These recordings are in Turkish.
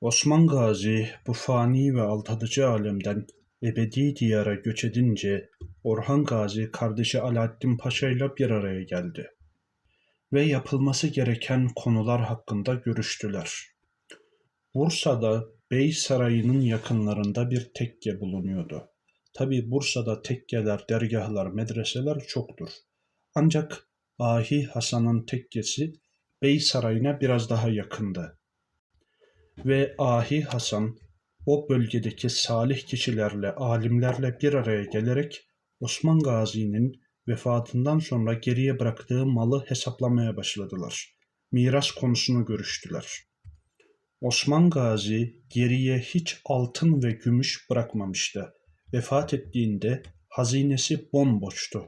Osman Gazi bu fani ve aldatıcı alemden ebedi diyara göç edince Orhan Gazi kardeşi Alaaddin Paşa ile bir araya geldi ve yapılması gereken konular hakkında görüştüler. Bursa'da Bey Sarayı'nın yakınlarında bir tekke bulunuyordu. Tabi Bursa'da tekkeler, dergahlar, medreseler çoktur. Ancak Ahi Hasan'ın tekkesi Bey Sarayı'na biraz daha yakındı. Ve Ahi Hasan o bölgedeki salih kişilerle, alimlerle bir araya gelerek Osman Gazi'nin vefatından sonra geriye bıraktığı malı hesaplamaya başladılar. Miras konusunu görüştüler. Osman Gazi geriye hiç altın ve gümüş bırakmamıştı. Vefat ettiğinde hazinesi bomboştu.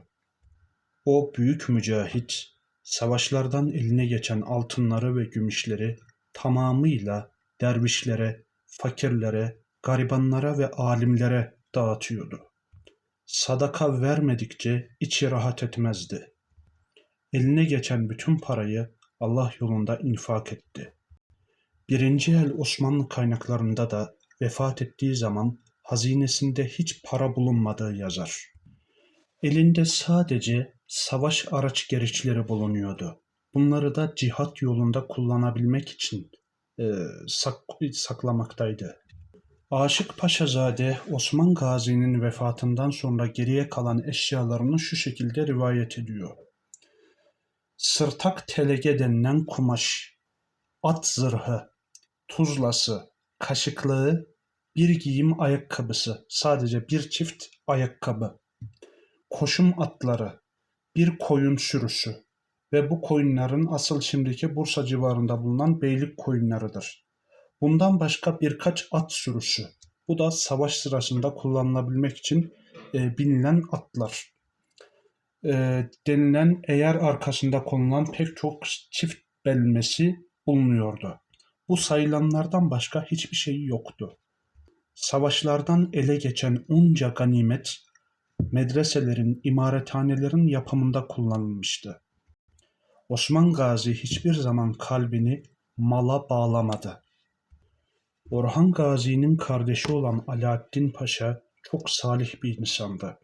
O büyük mücahit savaşlardan eline geçen altınları ve gümüşleri tamamıyla dervişlere, fakirlere, garibanlara ve alimlere dağıtıyordu. Sadaka vermedikçe içi rahat etmezdi. Eline geçen bütün parayı Allah yolunda infak etti. Birinci el Osmanlı kaynaklarında da vefat ettiği zaman hazinesinde hiç para bulunmadığı yazar. Elinde sadece savaş araç gereçleri bulunuyordu. Bunları da cihat yolunda kullanabilmek için e, sak, saklamaktaydı. Aşık Paşazade Osman Gazi'nin vefatından sonra geriye kalan eşyalarını şu şekilde rivayet ediyor. Sırtak telege denilen kumaş, at zırhı, tuzlası, kaşıklığı, bir giyim ayakkabısı, sadece bir çift ayakkabı, koşum atları, bir koyun sürüsü ve bu koyunların asıl şimdiki Bursa civarında bulunan beylik koyunlarıdır. Bundan başka birkaç at sürüsü. Bu da savaş sırasında kullanılabilmek için e, binilen atlar. E, denilen eğer arkasında konulan pek çok çift belmesi bulunuyordu. Bu sayılanlardan başka hiçbir şey yoktu. Savaşlardan ele geçen onca ganimet medreselerin, imarethanelerin yapımında kullanılmıştı. Osman Gazi hiçbir zaman kalbini mala bağlamadı. Orhan Gazi'nin kardeşi olan Alaaddin Paşa çok salih bir insandı.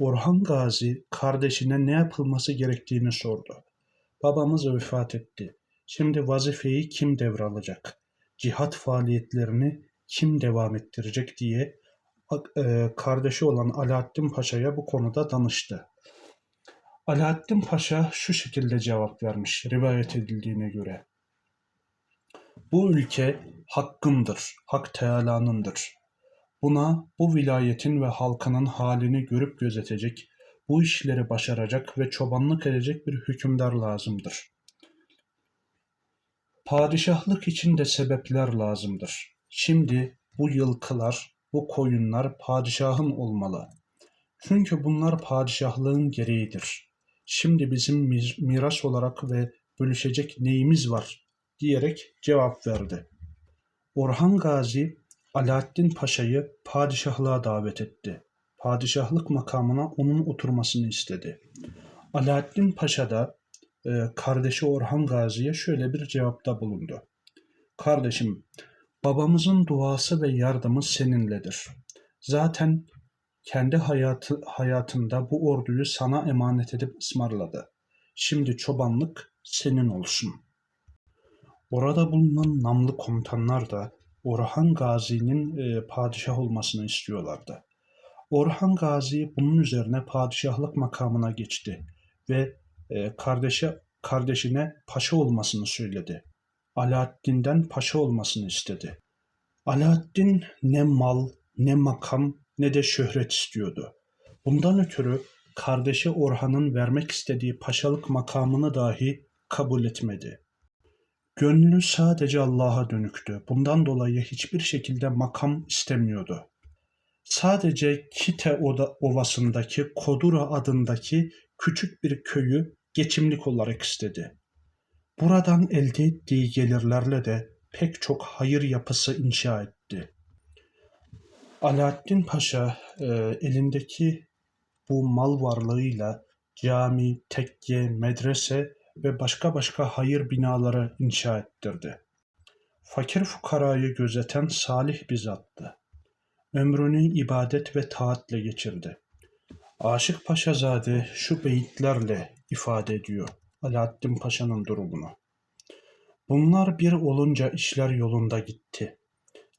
Orhan Gazi kardeşine ne yapılması gerektiğini sordu. Babamız vefat etti. Şimdi vazifeyi kim devralacak? Cihat faaliyetlerini kim devam ettirecek diye e, kardeşi olan Alaaddin Paşa'ya bu konuda danıştı. Alaaddin Paşa şu şekilde cevap vermiş rivayet edildiğine göre. Bu ülke hakkındır, Hak Teala'nındır. Buna bu vilayetin ve halkının halini görüp gözetecek, bu işleri başaracak ve çobanlık edecek bir hükümdar lazımdır. Padişahlık için de sebepler lazımdır. Şimdi bu yılkılar, bu koyunlar padişahın olmalı. Çünkü bunlar padişahlığın gereğidir. Şimdi bizim miras olarak ve bölüşecek neyimiz var diyerek cevap verdi. Orhan Gazi Alaaddin Paşa'yı padişahlığa davet etti. Padişahlık makamına onun oturmasını istedi. Alaaddin Paşa da e, kardeşi Orhan Gazi'ye şöyle bir cevapta bulundu. Kardeşim, babamızın duası ve yardımı seninledir. Zaten kendi hayatı, hayatında bu orduyu sana emanet edip ısmarladı. Şimdi çobanlık senin olsun. Orada bulunan namlı komutanlar da Orhan Gazi'nin e, padişah olmasını istiyorlardı. Orhan Gazi bunun üzerine padişahlık makamına geçti ve e, kardeşi kardeşine paşa olmasını söyledi. Alaaddin'den paşa olmasını istedi. Alaaddin ne mal, ne makam, ne de şöhret istiyordu. Bundan ötürü kardeşi Orhan'ın vermek istediği paşalık makamını dahi kabul etmedi. Gönlü sadece Allah'a dönüktü. Bundan dolayı hiçbir şekilde makam istemiyordu. Sadece Kite Ovası'ndaki Kodura adındaki küçük bir köyü geçimlik olarak istedi. Buradan elde ettiği gelirlerle de pek çok hayır yapısı inşa etti. Alaaddin Paşa e, elindeki bu mal varlığıyla cami, tekke, medrese ve başka başka hayır binaları inşa ettirdi. fakir fukarayı gözeten salih bir zattı. Ömrünü ibadet ve taatle geçirdi. Aşık Paşazade şu beyitlerle ifade ediyor Alaaddin Paşa'nın durumunu. Bunlar bir olunca işler yolunda gitti.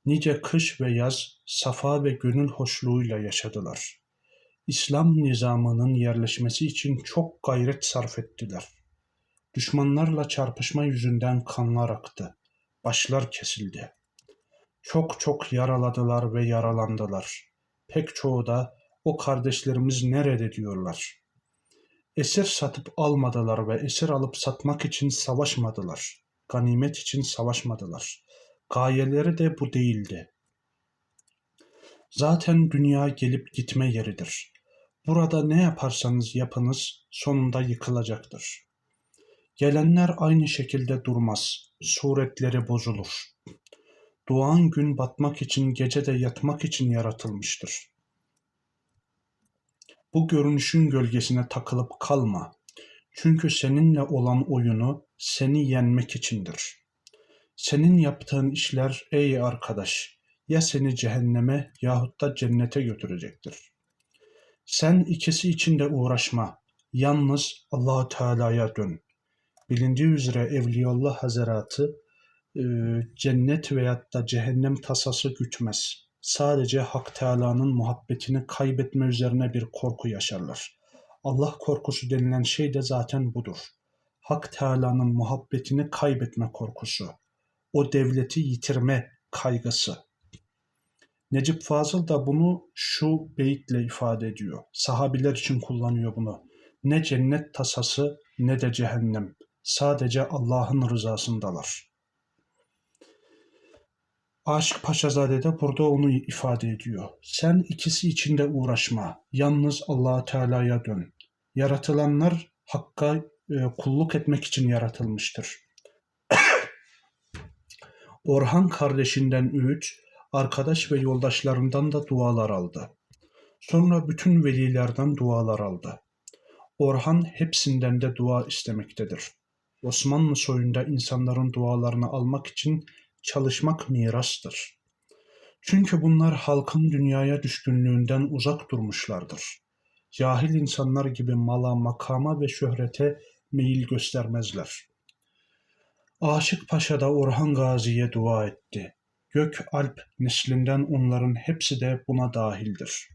Nice kış ve yaz safa ve gönül hoşluğuyla yaşadılar. İslam nizamının yerleşmesi için çok gayret sarf ettiler. Düşmanlarla çarpışma yüzünden kanlar aktı. Başlar kesildi. Çok çok yaraladılar ve yaralandılar. Pek çoğu da o kardeşlerimiz nerede diyorlar. Esir satıp almadılar ve esir alıp satmak için savaşmadılar. Ganimet için savaşmadılar. Gayeleri de bu değildi. Zaten dünya gelip gitme yeridir. Burada ne yaparsanız yapınız sonunda yıkılacaktır. Gelenler aynı şekilde durmaz. Suretleri bozulur. Doğan gün batmak için, gece de yatmak için yaratılmıştır. Bu görünüşün gölgesine takılıp kalma. Çünkü seninle olan oyunu seni yenmek içindir. Senin yaptığın işler ey arkadaş ya seni cehenneme yahut da cennete götürecektir. Sen ikisi için de uğraşma. Yalnız Allahu Teala'ya dön. Bilindiği üzere Evliyaullah Hazretleri e, cennet veyahut da cehennem tasası gütmez. Sadece Hak Teala'nın muhabbetini kaybetme üzerine bir korku yaşarlar. Allah korkusu denilen şey de zaten budur. Hak Teala'nın muhabbetini kaybetme korkusu. O devleti yitirme kaygısı. Necip Fazıl da bunu şu beyitle ifade ediyor. Sahabiler için kullanıyor bunu. Ne cennet tasası ne de cehennem. Sadece Allah'ın rızasındalar. Aşık Paşazade de burada onu ifade ediyor. Sen ikisi içinde uğraşma. Yalnız allah Teala'ya dön. Yaratılanlar Hakk'a e, kulluk etmek için yaratılmıştır. Orhan kardeşinden öğüt, arkadaş ve yoldaşlarından da dualar aldı. Sonra bütün velilerden dualar aldı. Orhan hepsinden de dua istemektedir. Osmanlı soyunda insanların dualarını almak için çalışmak mirastır. Çünkü bunlar halkın dünyaya düşkünlüğünden uzak durmuşlardır. Cahil insanlar gibi mala, makama ve şöhrete meyil göstermezler. Aşık Paşa da Orhan Gazi'ye dua etti. Gök Alp neslinden onların hepsi de buna dahildir.